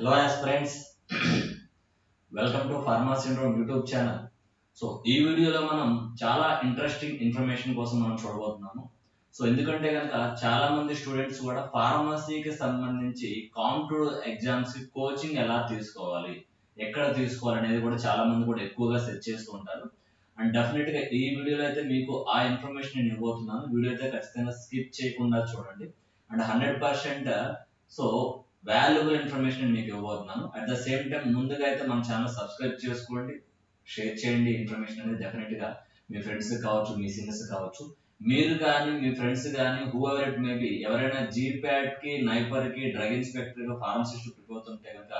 Hello yes friends welcome to pharma syndrome YouTube channel so ఈ వీడియోలో మనం చాలా ఇంట్రెస్టింగ్ ఇన్ఫర్మేషన్ కోసం మనం చూడబోతున్నాము. సో ఎందుకంటే కనుక చాలా మంది స్టూడెంట్స్ కూడా ఫార్మసీకి సంబంధించి కాంపిటేటివ్ ఎగ్జామ్స్ కోచింగ్ ఎలా తీసుకోవాలి ఎక్కడ తీసుకోవాలి అనేది కూడా చాలా మంది కూడా ఎక్కువగా సెర్చ్ చేస్తూ ఉంటారు. అండ్ డెఫినెట్గా ఈ వీడియోలో అయితే మీకు ఆ ఇన్ఫర్మేషన్ నేను ఇవ్వబోతున్నాను. వీడియో అయితే ఖచ్చితంగా స్కిప్ చేయకుండా చూడండి. And hundred percent so valuable information మీకు ఇవ్వబోతున్నాను. అట్ ద సేమ్ టైం ముందుగా అయితే మన ఛానల్ సబ్స్క్రైబ్ చేసుకోండి. షేర్ చేయండి ఇన్ఫర్మేషన్ అనేది డెఫినెట్గా మీ ఫ్రెండ్స్ కావచ్చు మీ సీనియర్స్ కావచ్చు. మీరు కానీ మీ ఫ్రెండ్స్ కానీ హూ ఎవర్ ఇట్ మేబీ ఎవరైనా జీప్యాట్కి నైపర్కి డ్రగ్ ఇన్స్పెక్టర్గా ఫార్మసిస్ట్ ప్రిపేర్ అవుతుంటే కనుక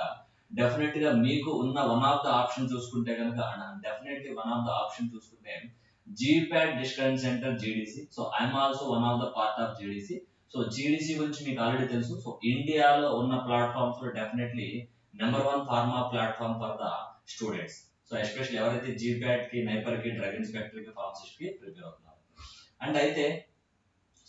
డెఫినెట్గా మీకు ఉన్న వన్ ఆఫ్ ద ఆప్షన్ చూసుకుంటే కనుక definitely one of the option చూసుకుంటే GPAT discussion centre GDC so I'm also one of the part of GDC so GDC గురించి మీకు ఆల్రెడీ తెలుసు. సో ఇండియాలో ఉన్న ప్లాట్ఫామ్స్లో definitely number one pharma platform for the students so especially ఎవరైతే జీప్యాట్కి నైపర్కి drug ఇన్స్పెక్టర్కి ఫార్మసిస్ట్కి ప్రిపేర్ అవుతున్నారు. అండ్ అయితే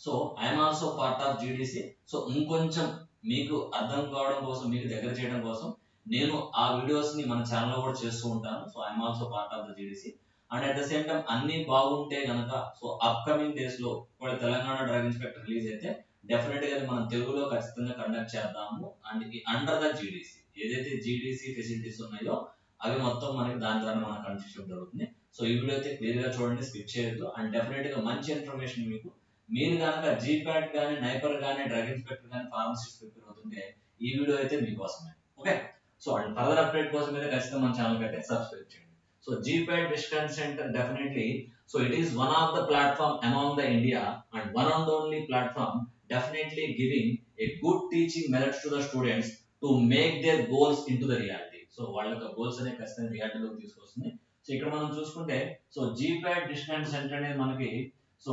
so I'm also part of GDC so ఇంకొంచెం మీకు అర్థం కావడం కోసం మీకు దగ్గర చేయడం కోసం నేను ఆ వీడియోస్ని మన ఛానల్లో కూడా చేస్తూ ఉంటాను. So I'm also part of the GDC and at the same time అన్ని బాగుంటే కనుక సో అప్కమింగ్ డేస్లో కూడా తెలంగాణ డ్రగ్ ఇన్స్పెక్టర్ రిలీజ్ అయితే డెఫినెట్గా మనం తెలుగులో ఖచ్చితంగా కండక్ట్ చేద్దాము. అండ్ అండర్ ద జీడీసీ ఏదైతే జీడీసీ ఫెసిలిటీస్ ఉన్నాయో అవి మొత్తం మనకి దాని ద్వారా మనకు కన్ఫ్యూషన్ జరుగుతుంది. సో ఈ వీడియో అయితే క్లియర్గా చూడండి స్కిప్ చేయొద్దు. అండ్ డెఫినెట్గా మంచి ఇన్ఫర్మేషన్ మీకు. మీరు కనుక జీప్యాట్ కానీ నైపర్ కానీ డ్రగ్ ఇన్స్పెక్టర్ కానీ ఫార్మసిస్ట్ ప్రిపేర్ అవుతుంటే ఈ వీడియో అయితే మీకోసమే. Okay so and further update కోసం అయితే ఖచ్చితంగా మన ఛానల్ అయితే సబ్స్క్రైబ్ చేయండి. So GPAT discount centre definitely so it is one of the platform among the India and one of the only platform definitely giving a good teaching methods to the students to make their goals into the reality. So వాళ్ళ యొక్క goals అనే ఖచ్చితంగా రియాలిటీలోకి తీసుకొస్తుంది. So ఇక్కడ మనం చూసుకుంటే so జీప్యాడ్ distance centre అనేది మనకి so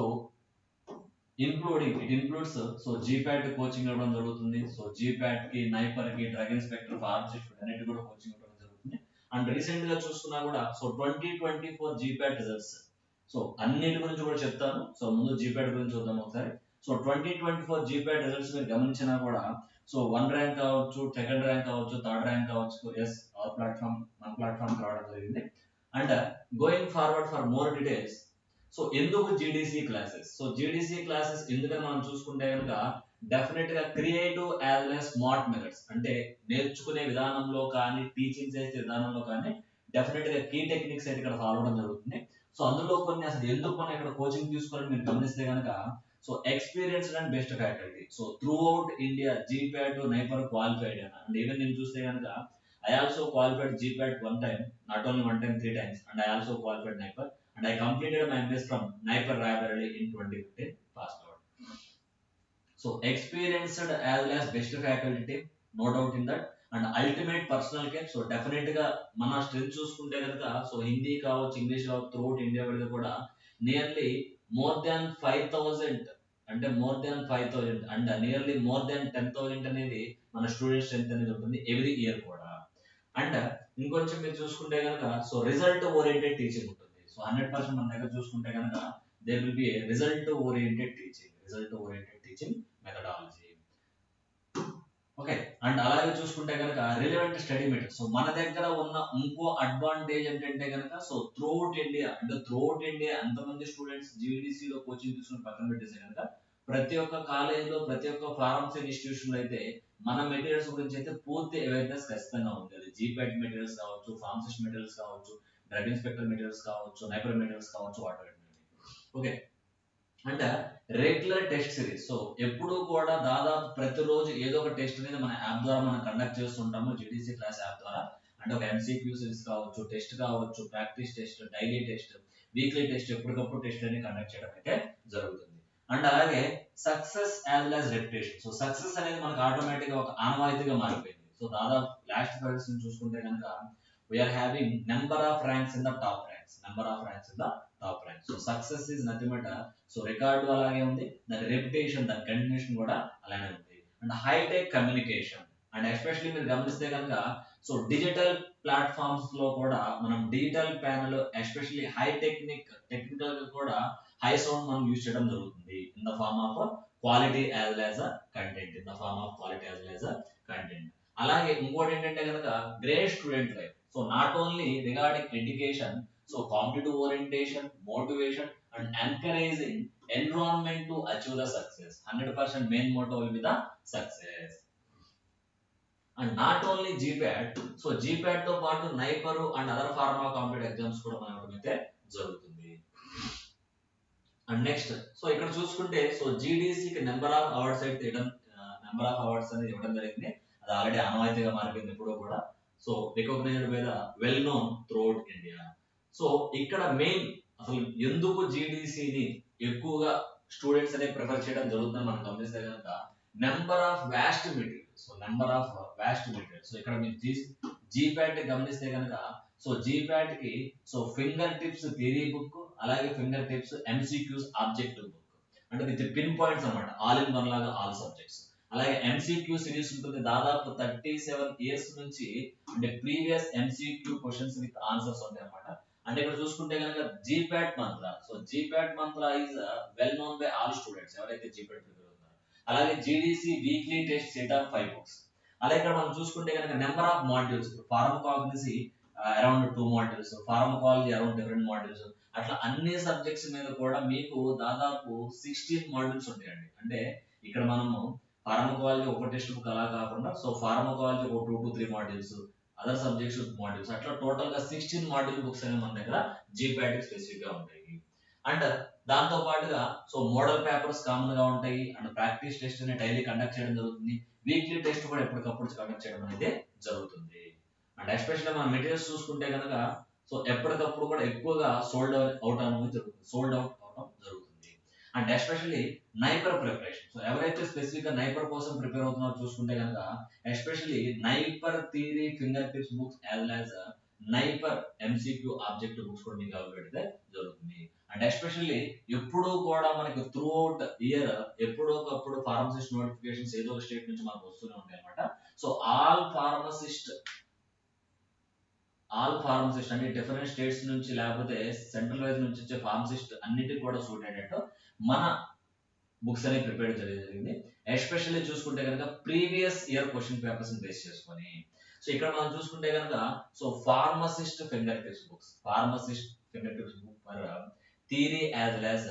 including it includes so GPAT coaching ఇవ్వడం జరుగుతుంది. సో జీప్యాడ్కి నైపర్కి డ్రగ్ ఇన్స్పెక్టర్ ఫార్మసిస్ట్ అన్నిటి కూడా కోచింగ్ ఇవ్వడం జరుగుతుంది. అండ్ రీసెంట్గా చూసుకున్నా కూడా so twenty twenty four GPAT results so అన్నిటి గురించి కూడా చెప్తాను. సో ముందు జీప్యాడ్ గురించి చూద్దాం ఒకసారి. So twenty twenty four GPI results మీరు గమనించినా కూడా సో వన్ ర్యాంక్ కావచ్చు సెకండ్ ర్యాంక్ కావచ్చు థర్డ్ ర్యాంక్ కావచ్చు ఎస్ ఆల్ ప్లాట్ఫామ్ మన ప్లాట్ఫామ్ రావడం జరిగింది. And going forward for more details so ఎందుకు GDC classes so GDC classes ఎందుకని మనం చూసుకుంటే కనుక డెఫినెట్గా creative as well smart methods అంటే నేర్చుకునే విధానంలో కానీ టీచింగ్ చేసే విధానంలో కానీ డెఫినెట్గా కీ టెక్నిక్స్ అయితే ఇక్కడ ఫాలో అవడం జరుగుతుంది. సో అందులో కొన్ని అసలు ఎందుకు మనం ఇక్కడ కోచింగ్ తీసుకోవాలని మీరు గమనిస్తే కనుక so experienced and best faculty so throughout India GPAT NIPER qualified and even నేను చూస్తే కనుక I also qualified GPAT one time not only one time three times and I also qualified NIPER and I completed my MS from NIPER Raebareli in twenty fifteen pass out so experienced as well as best faculty no doubt in that and ultimate personal care so డెఫినెట్గా మన strength చూసుకుంటే కనుక so Hindi కావచ్చు English కావచ్చు throughout India wide కూడా nearly more than five thousand అంటే more than five thousand and nearly more than ten thousand అనేది మన స్టూడెంట్ స్ట్రెంత్ అనేది ఉంటుంది ఎవ్రీ ఇయర్ కూడా. అండ్ ఇంకొంచెం మీరు చూసుకుంటే కనుక సో రిజల్ట్ ఓరియంటెడ్ టీచింగ్ ఉంటుంది. సో హండ్రెడ్ పర్సెంట్ మన దగ్గర చూసుకుంటే కనుక they will be result oriented teaching result oriented teaching methodology okay. And అలాగే చూసుకుంటే కనుక రిలవెంట్ స్టడీ మెటీరియల్ సో మన దగ్గర ఉన్న ఇంకో అడ్వాంటేజ్ ఏంటంటే కనుక సో త్రూఅవుట్ ఇండియా అంటే త్రూఅవుట్ ఇండియా ఎంతమంది స్టూడెంట్స్ జీడీసీ లో కోచింగ్ తీసుకుని పక్కన పెట్టేసే కనుక ప్రతి ఒక్క కాలేజీలో ప్రతి ఒక్క ఫార్మసీ ఇన్స్టిట్యూషన్ అయితే మన మెటీరియల్స్ గురించి అయితే పూర్తి అవేర్నెస్ ఖచ్చితంగా ఉంది అది మెటీరియల్స్ కావచ్చు ఫార్మసిస్ట్ మెటీరియల్స్ కావచ్చు డ్రగ్ ఇన్స్పెక్టర్ మెటీరియల్స్ కావచ్చు నైపర్ మెటీరియల్స్ కావచ్చు water okay and regular test series so ఎప్పుడు కూడా దాదాపు ప్రతిరోజు ఏదో ఒక టెస్ట్ అనేది మన యాప్ ద్వారా మనం కండక్ట్ చేస్తుంటాము. జీడీసీ క్లాస్ యాప్ ద్వారా. అంటే ఒక ఎంసీక్యూ సిరీస్ కావచ్చు టెస్ట్ కావచ్చు practice test daily test weekly test ఎప్పటికప్పుడు టెస్ట్ అనేది కండక్ట్ చేయడం అయితే జరుగుతుంది. అండ్ అలాగే success as well as reputation so success అనేది మనకు ఆటోమేటిక్గా ఒక ఆనవాయితీగా మారిపోయింది. సో దాదాపు లాస్ట్ ఫైవ్ చూసుకుంటే కనుక we are having number of ranks in the top ranks number of ranks in the top rank so success is nothing but so record అలాగే ఉంది. దాని రెప్యుటేషన్ దాని కంటిన్యూషన్ కూడా అలానే ఉంది. And hitech communication and especially మీరు గమనిస్తే కనుక సో డిజిటల్ ప్లాట్ఫామ్స్లో కూడా మనం digital panel especially high technique technical కూడా హై సౌండ్ మనం యూజ్ చేయడం జరుగుతుంది. In the form of quality as well as a content in the form of quality as well as a content అలాగే ఇంకోటి ఏంటంటే కనుక great student life so not only regarding education so competitive orientation motivation and encouraging environment to achieve the success hundred percent main motto will be the success and not only GPAT so జీప్యాడ్తో పాటు NIPER and other pharma competitive exams కూడా మనం అయితే జరుగుతుంది. And next so ఇక్కడ చూసుకుంటే so జీడీసీకి number of awards అయితే ఇవ్వడం నెంబర్ ఆఫ్ అవార్డ్స్ అనేది ఇవ్వడం జరిగింది. అది ఆల్రెడీ ఆనవాయితీగా మారిపోయింది ఇప్పుడు కూడా. So recognised by the well known throughout India so ఇక్కడ మెయిన్ అసలు ఎందుకు జీడీసీని ఎక్కువగా స్టూడెంట్స్ అనేది ప్రిఫర్ చేయడం జరుగుతుందని మనం గమనిస్తే కనుక number of vast material so number of vast material so ఇక్కడ మీరు జీ జీప్యాట్ గమనిస్తే కనుక so జీప్యాట్కి so finger tips theory book అలాగే finger tips MCQs objective book అంటే విత్ పిన్ పాయింట్స్ అన్నమాట. ఆల్ ఇన్ వన్ లాగా ఆల్ సబ్జెక్ట్స్ అలాగే MCQ series ఉంటుంది. దాదాపు థర్టీ సెవెన్ ఇయర్స్ నుంచి అంటే previous MCQ questions with answers ఉంటాయి అనమాట అంటే ఇక్కడ చూసుకుంటే కనుక జీప్యాట్ Mantra so GPAT Mantra is well known by all students ఎవరైతే జీప్యాట్ ప్రిపేర్ అవుతారో అలాగే GDC weekly test set of five books అలాగే ఇక్కడ మనం చూసుకుంటే కనుక number of modules pharmacognosy around two modules pharmacology around different modules అట్లా అన్ని సబ్జెక్ట్స్ మీద కూడా మీకు దాదాపు సిక్స్టీన్ మాడ్యూల్స్ ఉంటాయండి. అంటే ఇక్కడ మనము ఫార్మకాలజీ ఒక టెక్స్ట్ బుక్ అలా కాకుండా సో ఫార్మకాలజీ ఒక two to three modules other subjects modules అట్లా టోటల్గా సిక్స్టీన్ మాడ్యూల్ బుక్స్ అనేవి మన దగ్గర జీపాటిక్ స్పెసిఫిక్గా ఉంటాయి. అండ్ దాంతో పాటుగా సో మోడల్ పేపర్స్ కామన్గా ఉంటాయి. అండ్ ప్రాక్టీస్ టెస్ట్ అనేది డైలీ కండక్ట్ చేయడం జరుగుతుంది. వీక్లీ టెస్ట్ కూడా ఎప్పటికప్పుడు కండక్ట్ చేయడం అనేది జరుగుతుంది. అండ్ ఎస్పెషల్లీ మన మెటీరియల్స్ చూసుకుంటే కనుక సో ఎప్పటికప్పుడు కూడా ఎక్కువగా సోల్డ్ అవుట్ అనేది జరుగుతుంది sold out and especially NIPER preparation. So ఎవరైతే స్పెసిఫిక్గా నైపర్ కోసం ప్రిపేర్ అవుతున్నారో చూసుకుంటే కనుక especially NIPER theory finger tips books as well as NIPER MCQ objective books కూడా మీకు అవైలబుల్ అయితే జరుగుతుంది. అండ్ ఎస్పెషల్లీ ఎప్పుడూ కూడా మనకి త్రూ అవుట్ ఇయర్ ఎప్పుడో ఒకప్పుడు ఫార్మసిస్ట్ నోటిఫికేషన్స్ ఏదో ఒక స్టేట్ నుంచి మనకు వస్తూనే ఉంటాయి అనమాట so all pharmacist all pharmacist అంటే డిఫరెంట్ స్టేట్స్ నుంచి లేకపోతే సెంట్రల్ వైజ్ నుంచి వచ్చే ఫార్మసిస్ట్ అన్నిటికీ కూడా సూట్ అయ్యేటట్టు మన బుక్స్ అనేవి ప్రిపేర్ జరిగింది. ఎస్పెషల్లీ చూసుకుంటే కనుక previous year question papers base చేసుకొని. సో ఇక్కడ మనం చూసుకుంటే కనుక so pharmacist finger tips books pharmacist finger tips book for theory as well as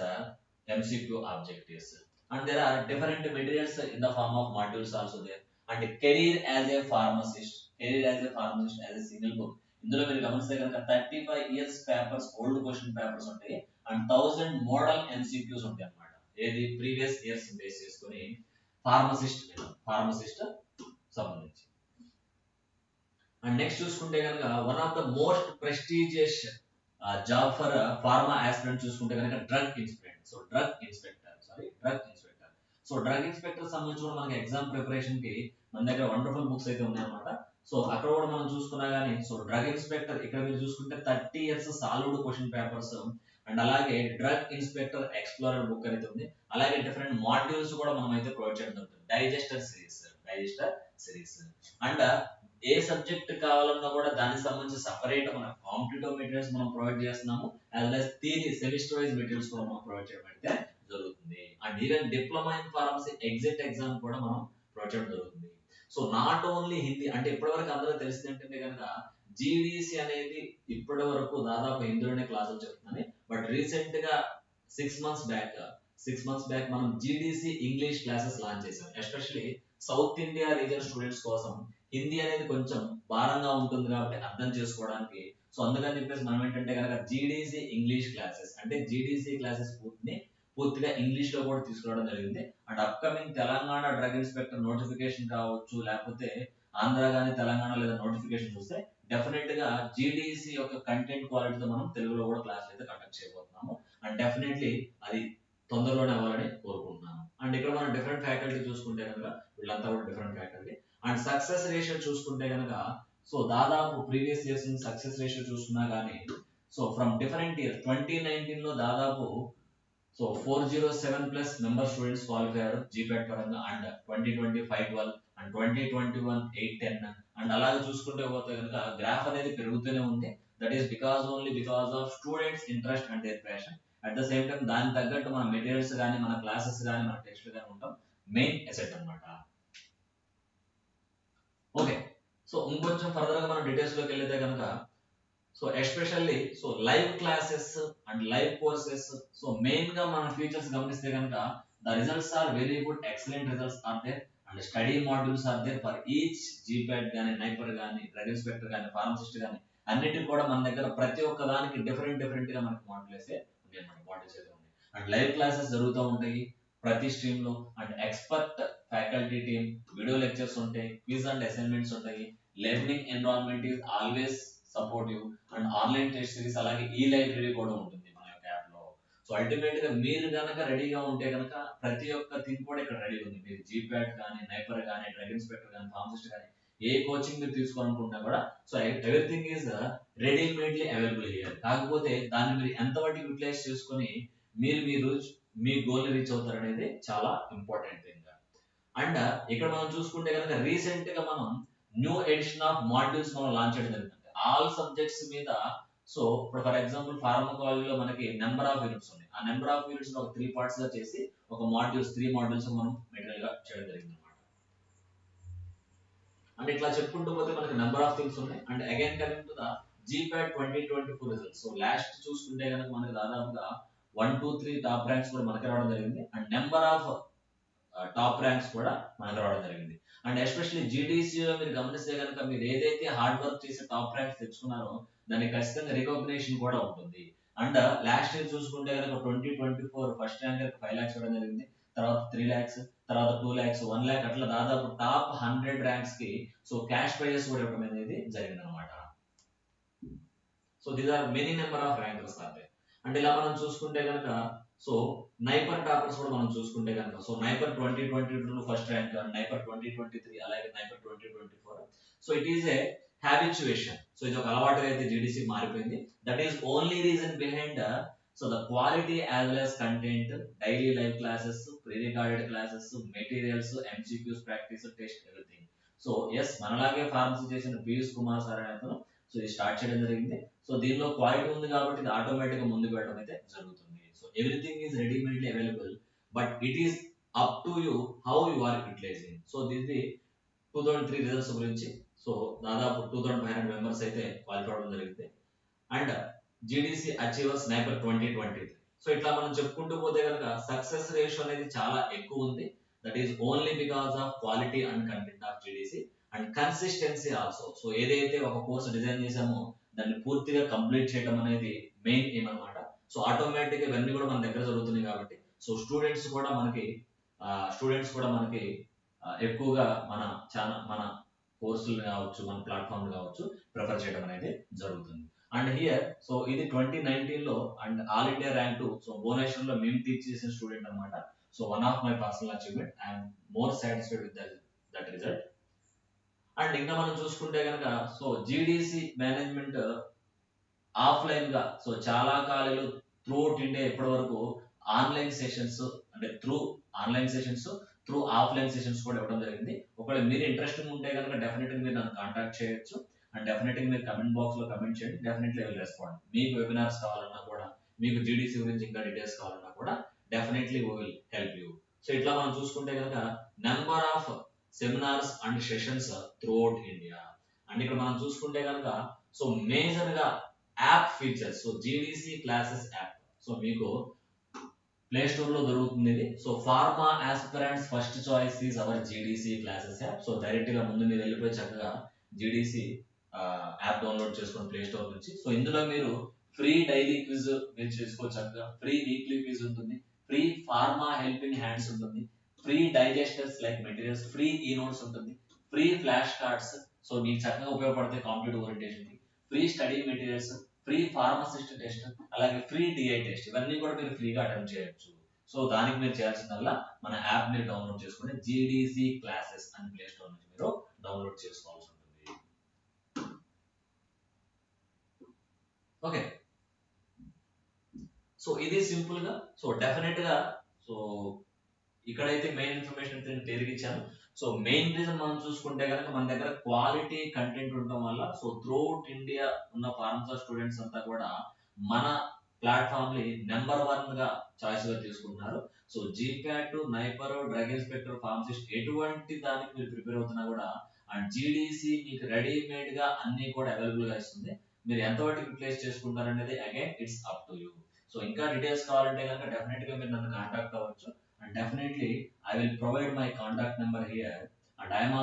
MCQ objectives and there are different materials in the form of modules also there and career as a pharmacist career as a pharmacist as a single book ఇందులో మీరు గమనిస్తే కనుక thirty five years papers old question papers ఉంటాయి. And thousand model MCQs ఉంటాయి అన్నమాట ఏది? Previous years base చేసుకొని pharmacist pharmacist సంబంధించి. అండ్ నెక్స్ట్ చూసుకుంటే కనుక one of the most prestigious job for pharma aspirant చూసుకుంటే కనుక drug inspector. So drug inspector. Sorry drug inspector. So drug inspector సంబంధించి కూడా మనకి ఎగ్జామ్ ప్రిపరేషన్కి మన దగ్గర వండర్ఫుల్ బుక్స్ అయితే ఉన్నాయన్నమాట. సో అక్కడ కూడా మనం చూసుకున్నా కానీ సో డ్రగ్ ఇన్స్పెక్టర్ ఇక్కడ మీరు చూసుకుంటే thirty years solved question papers and అలాగే డ్రగ్ ఇన్స్పెక్టర్ ఎక్స్ప్లోరర్ బుక్ అనేది ఉంది. అలాగే డిఫరెంట్ మాడ్యూల్స్ కూడా మనం అయితే ప్రొవైడ్ చేయడం జరుగుతుంది. Digester series digester series. And A subject కావాలన్నా కూడా దానికి సంబంధించి సపరేట్ మన కాంపిటేటివ్ మెటీరియల్స్ మనం ప్రొవైడ్ చేస్తున్నాము. As well as theory semester wise materials కూడా మనం ప్రొవైడ్ చేయడం అయితే జరుగుతుంది. And even diploma in pharmacy exit exam కూడా మనం ప్రొవైడ్ చేయడం జరుగుతుంది. సో నాట్ ఓన్లీ హిందీ అంటే ఇప్పటివరకు అందరూ తెలిసింది ఏంటంటే కనుక జీడీసీ అనేది ఇప్పటి వరకు దాదాపు ఇందులోనే క్లాసులు చెప్తున్నాయి బట్ రీసెంట్గా six months back six months back మనం జీడీసీ ఇంగ్లీష్ క్లాసెస్ లాంచ్ చేసాం especially south India region students కోసం హిందీ అనేది కొంచెం భారంగా ఉంటుంది కాబట్టి అర్థం చేసుకోవడానికి. సో అందుకని చెప్పేసి మనం ఏంటంటే కనుక జీడీసీ ఇంగ్లీష్ క్లాసెస్ అంటే జీడీసీ క్లాసెస్ పూర్తిని పూర్తిగా ఇంగ్లీష్లో కూడా తీసుకురావడం జరిగింది. And upcoming Telangana drug inspector notification కావచ్చు లేకపోతే ఆంధ్ర కానీ తెలంగాణ లేదా నోటిఫికేషన్ చూస్తే డెఫినెట్గా జీడీసీ యొక్క కంటెంట్ క్వాలిటీతో మనం తెలుగులో కూడా క్లాసులు అయితే కండక్ట్ చేయబోతున్నాము. అండ్ డెఫినెట్లీ అది తొందరలోనే అవ్వాలని కోరుకుంటున్నాను. అండ్ ఇక్కడ మనం డిఫరెంట్ ఫ్యాకల్టీ చూసుకుంటే కనుక వీళ్ళంతా కూడా different faculty and success ratio చూసుకుంటే కనుక సో దాదాపు ప్రీవియస్ ఇయర్స్ సక్సెస్ రేషియో చూసుకున్నా కానీ so from different year twenty నైన్టీన్లో దాదాపు so four zero seven plus number students qualify అయ్యారు జీపెట్ పరంగా and twenty twenty five twelve and twenty twenty one eight ten and అలాగే చూసుకుంటే పోతే కనుక గ్రాఫ్ అనేది పెరుగుతూనే ఉంది that is because only because of students interest and their passion at the same time దానికి తగ్గట్టు మన మెటీరియల్స్ కానీ మన క్లాసెస్ కానీ మన టెక్స్ట్ కానీ ఉంటాం. మెయిన్ ఎసెట్ అన్నమాట. ఓకే సో ఇంకొంచెం ఫర్దర్గా మనం డీటెయిల్స్లోకి వెళ్తే కనుక so especially so live classes and live courses so మెయిన్గా మన ఫీచర్స్ గమనిస్తే కనుక the results are very good excellent results are there and study modules are there for each GPAT కానీ నైపర్ కానీ డ్రగ్ ఇన్స్పెక్టర్ కానీ ఫార్మసిస్ట్ కానీ అన్నిటికీ కూడా మన దగ్గర ప్రతి ఒక్క దానికి డిఫరెంట్ డిఫరెంట్గా మనకి మాడ్యూల్స్ ఉంటాయి మన మాడ్యూల్స్ అయితే ఉన్నాయి అండ్ లైవ్ క్లాసెస్ జరుగుతూ ఉంటాయి ప్రతి స్ట్రీమ్లో and expert faculty team video lectures ఉంటాయి క్విజ్ అండ్ అసైన్మెంట్స్ ఉంటాయి. Learning environment is always supportive and online test series అలాగే ఈ లైబ్రరీ కూడా ఉంటుంది మన యొక్క యాప్లో. సో అల్టిమేట్గా మీరు కనుక రెడీగా ఉంటే కనుక ప్రతి ఒక్క థింగ్ కూడా ఇక్కడ రెడీ ఉంది. మీరు జీప్యాట్ కానీ నైపర్ కానీ డ్రగ్ ఇన్స్పెక్టర్ కానీ ఫార్మసిస్ట్ కానీ ఏ కోచింగ్ మీరు తీసుకోవాలనుకుంటున్నా కూడా so everything is readymadely available here కాకపోతే దాన్ని మీరు ఎంతవరకు యూటిలైజ్ చేసుకొని మీరు మీరు మీ గోల్ రీచ్ అవుతారు అనేది చాలా ఇంపార్టెంట్ థింగ్ అండ్ ఇక్కడ మనం చూసుకుంటే కనుక రీసెంట్గా మనం న్యూ ఎడిషన్ ఆఫ్ మాడ్యూల్స్ మనం లాంచ్ చేయడం జరిగింది. ఆల్ సబ్జెక్ట్స్ మీద సో ఇప్పుడు ఫర్ ఎగ్జాంపుల్ ఫార్మకాలజీలో మనకి నెంబర్ ఆఫ్ యూనిట్స్ ఉన్నాయి. ఆ నెంబర్ ఆఫ్ యూనిట్స్ ఒక త్రీ పార్ట్స్గా చేసి ఒక మాడ్యూల్స్ త్రీ మాడ్యూల్స్ మనం మెటీరియల్గా చేయడం జరిగింది అనమాట అండ్ ఇట్లా చెప్పుకుంటూ పోతే మనకి నెంబర్ ఆఫ్ థింగ్స్ ఉన్నాయి. And again coming to the twenty twenty four results so last చూసుకుంటే కనుక మనకి దాదాపుగా one two three top ranks కూడా మనకి రావడం జరిగింది. And number of top ranks కూడా మనకి రావడం జరిగింది. అండ్ ఎస్పెషల్లీ జీడీసీలో మీరు గమనిస్తే కనుక మీరు ఏదైతే హార్డ్ వర్క్ చేసి టాప్ ర్యాంక్స్ తెచ్చుకున్నారో దానికి ఖచ్చితంగా రికగ్నేషన్ కూడా ఉంటుంది. అండ్ లాస్ట్ ఇయర్ చూసుకుంటే కనుక twenty twenty four first ranker five lakhs ఇవ్వడం జరిగింది. తర్వాత త్రీ ల్యాక్స్ తర్వాత టూ ల్యాక్స్ వన్ ల్యాక్ అట్లా దాదాపు టాప్ హండ్రెడ్ ర్యాంక్స్కి సో క్యాష్ ప్రైజెస్ కూడా ఇవ్వడం అనేది జరిగింది అనమాట so these are many number of rankers are అంటే ఇలా మనం చూసుకుంటే కనుక సో నైపర్ టాపర్స్ కూడా మనం చూసుకుంటే కనుక so NIPER twenty twenty two first rank NIPER twenty twenty three అలాగే NIPER twenty twenty four so it is a habituation so ఇది ఒక అలవాటుగా అయితే జీడీసీ మారిపోయింది. That is only reason behind so the quality as well as content daily live classes pre recorded classes materials MCQs practice test everything so yes మనలాగే pharmacy చేసిన Piyush Kumar sir అనే అతను so ఇది స్టార్ట్ చేయడం జరిగింది. సో దీనిలో quality ఉంది కాబట్టి ఇది ఆటోమేటిక్గా ముందుకు వెళ్ళడం అయితే జరుగుతుంది. So everything is readymadely available but it is up to you how you are utilising so దీన్ని టూ థౌసండ్ త్రీ రిజల్ట్స్ గురించి. సో దాదాపు two thousand five hundred members అయితే క్వాలిఫై అవడం జరిగింది. And GDC achiever NIPER twenty twenty so ఇట్లా మనం చెప్పుకుంటూ పోతే కనుక సక్సెస్ రేషియో అనేది చాలా ఎక్కువ ఉంది. That is only because of quality and content of GDC and consistency also so ఏదైతే ఒక కోర్స్ డిజైన్ చేసామో దాన్ని పూర్తిగా కంప్లీట్ చేయడం అనేది మెయిన్ ఎయిమ్ అనమాట సో ఆటోమేటిక్ ఇవన్నీ కూడా మన దగ్గర జరుగుతున్నాయి కాబట్టి. సో స్టూడెంట్స్ కూడా మనకి స్టూడెంట్స్ కూడా మనకి ఎక్కువగా మన చాలా మన కోర్సులు కావచ్చు మన ప్లాట్ఫామ్ కావచ్చు ప్రిఫర్ చేయడం అనేది జరుగుతుంది. అండ్ హియర్ సో ఇది ట్వంటీ నైన్టీన్లో and all India rank two so భువనేశ్వర్లో మేము టీచ్ చేసిన స్టూడెంట్ అనమాట so one of my personal achievement I'm more satisfied with that result and ఇంకా మనం చూసుకుంటే కనుక సో జీడీసీ మేనేజ్మెంట్ ఆఫ్లైన్గా సో చాలా కాలేజీలు త్రూ అవుట్ ఇండియా ఇప్పటి వరకు ఆన్లైన్ సెషన్స్ అంటే through online sessions through offline sessions కూడా ఇవ్వడం జరిగింది. ఒకవేళ మీరు ఇంట్రెస్టింగ్ ఉంటే కనుక డెఫినెట్గా మీరు నన్ను కాంటాక్ట్ చేయొచ్చు. అండ్ డెఫినెట్గా మీరు కమెంట్ బాక్స్లో కమెంట్ చేయండి. డెఫినెట్లీ విల్ రెస్పాండ్ మీకు వెబినార్స్ కావాలన్నా కూడా మీకు జీడీసీ గురించి ఇంకా డీటెయిల్స్ కావాలన్నా కూడా definitely will help you so ఇట్లా మనం చూసుకుంటే కనుక number of seminars and sessions throughout India and ఇక్కడ మనం చూసుకుంటే కనుక సో మేజర్గా app features so GDC classes app so మీకు ప్లే స్టోర్లో దొరుకుతుంది ఇది so pharma aspirants first choice is our GDC classes app so డైరెక్ట్గా ముందు మీరు వెళ్ళిపోయి చక్కగా జీడీసీ యాప్ డౌన్లోడ్ చేసుకుని ప్లే స్టోర్ నుంచి. సో ఇందులో మీరు ఫ్రీ డైలీ క్విజ్ మీరు చేసుకోవచ్చు చక్కగా. ఫ్రీ వీక్లీ క్విజ్ ఉంటుంది. ఫ్రీ ఫార్మా హెల్పింగ్ హ్యాండ్స్ ఉంటుంది. Free digesters like materials free e notes ఉంటుంది. ఫ్రీ ఫ్లాష్ కార్డ్స్ సో మీకు చక్కగా ఉపయోగపడతాయి competitive orientation free study materials free pharmacist test అలాగే ఫ్రీ డిఐ టెస్ట్ ఇవన్నీ కూడా మీరు ఫ్రీగా అటెంప్ట్ చేయొచ్చు. సో దానికి మీరు చేయాల్సిందల్లా మన యాప్ మీరు డౌన్లోడ్ చేసుకుని జీడీసీ క్లాసెస్ అని ప్లే స్టోర్ నుంచి మీరు డౌన్లోడ్ చేసుకోవాల్సి ఉంటుంది. ఓకే. సో ఇది సింపుల్గా సో డెఫినెట్గా సో ఇక్కడైతే మెయిన్ ఇన్ఫర్మేషన్ అయితే సో మెయిన్ రీజన్ మనం చూసుకుంటే కనుక మన దగ్గర క్వాలిటీ కంటెంట్ ఉండటం వల్ల సో త్రూఅవుట్ ఇండియా ఉన్న ఫార్మసా స్టూడెంట్స్ అంతా కూడా మన ప్లాట్ఫామ్ని నెంబర్ వన్గా చాయిస్గా తీసుకుంటున్నారు. So GPAT NIPER drug inspector pharmacist ఎటువంటి దానికి మీరు ప్రిపేర్ అవుతున్నా కూడా అండ్ జీడీసీ మీకు రెడీమేడ్గా అన్ని కూడా అవైలబుల్గా ఇస్తుంది. మీరు ఎంత వాటికి రిప్లేస్ చేసుకుంటారు అనేది again it's up to you so ఇంకా డీటెయిల్స్ కావాలంటే కనుక డెఫినెట్గా మీరు నన్ను కాంటాక్ట్ అవ్వచ్చు. And డెఫినెట్లీ I will provide my contact number here and I am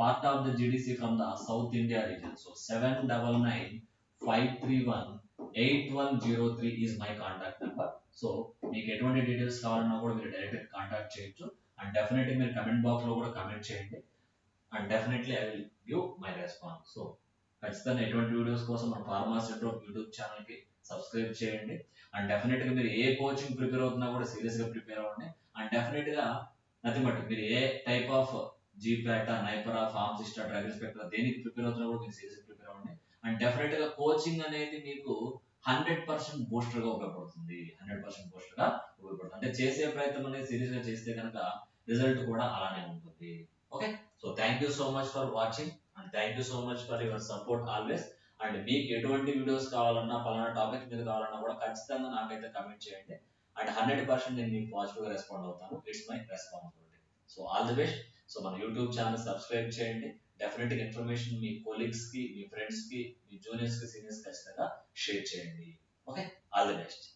part of of the GDC from south India India region. Seven double nine five three one eight one zero three contact number so మీకు ఎటువంటి details కావాలన్నా కూడా మీరు direct contact చేయొచ్చు. And definitely మీరు comment బాక్స్లో కూడా comment చేయండి. And definitely I will give my response so ఖచ్చితంగా ఎటువంటి వీడియోస్ కోసం మన ఫార్మాస్ నెట్వర్క్ యూట్యూబ్ ఛానల్కి సబ్స్క్రైబ్ చేయండి. అండ్ డెఫినెట్గా మీరు ఏ కోచింగ్ ప్రిపేర్ అవుతున్నా కూడా సీరియస్గా ప్రిపేర్ అవ్వండి. అండ్ డెఫినెట్గా నథింగ్ బట్ మీరు a type of GPAT NIPER pharmacist drug inspector దేనికి ప్రిపేర్ అవుతున్నా కూడా మీరు సీరియస్గా ప్రిపేర్ అవ్వండి. అండ్ డెఫినెట్గా కోచింగ్ అనేది మీకు హండ్రెడ్ పర్సెంట్ బూస్టర్గా ఉపయోగపడుతుంది. హండ్రెడ్ పర్సెంట్ బూస్టర్గా ఉపయోగపడుతుంది. అంటే చేసే ప్రయత్నం అనేది సీరియస్గా చేస్తే కనుక రిజల్ట్ కూడా అలానే ఉంటుంది. Okay so thank you so much for watching and thank you so much for your support always and మీకు ఎటువంటి వీడియోస్ కావాలన్నా పలానా టాపిక్ మీద కావాలన్నా కూడా ఖచ్చితంగా నాకైతే కమెంట్ చేయండి. అండ్ హండ్రెడ్ పర్సెంట్ నేను మీకు పాజిటివ్గా రెస్పాండ్ అవుతాను. It's my responsibility so all the best so మన యూట్యూబ్ ఛానల్ సబ్స్క్రైబ్ చేయండి. డెఫినెట్ ఇన్ఫర్మేషన్ మీ కొలీగ్స్కి మీ ఫ్రెండ్స్కి మీ జూనియర్స్కి సీనియర్స్ ఖచ్చితంగా షేర్ చేయండి. Okay all the best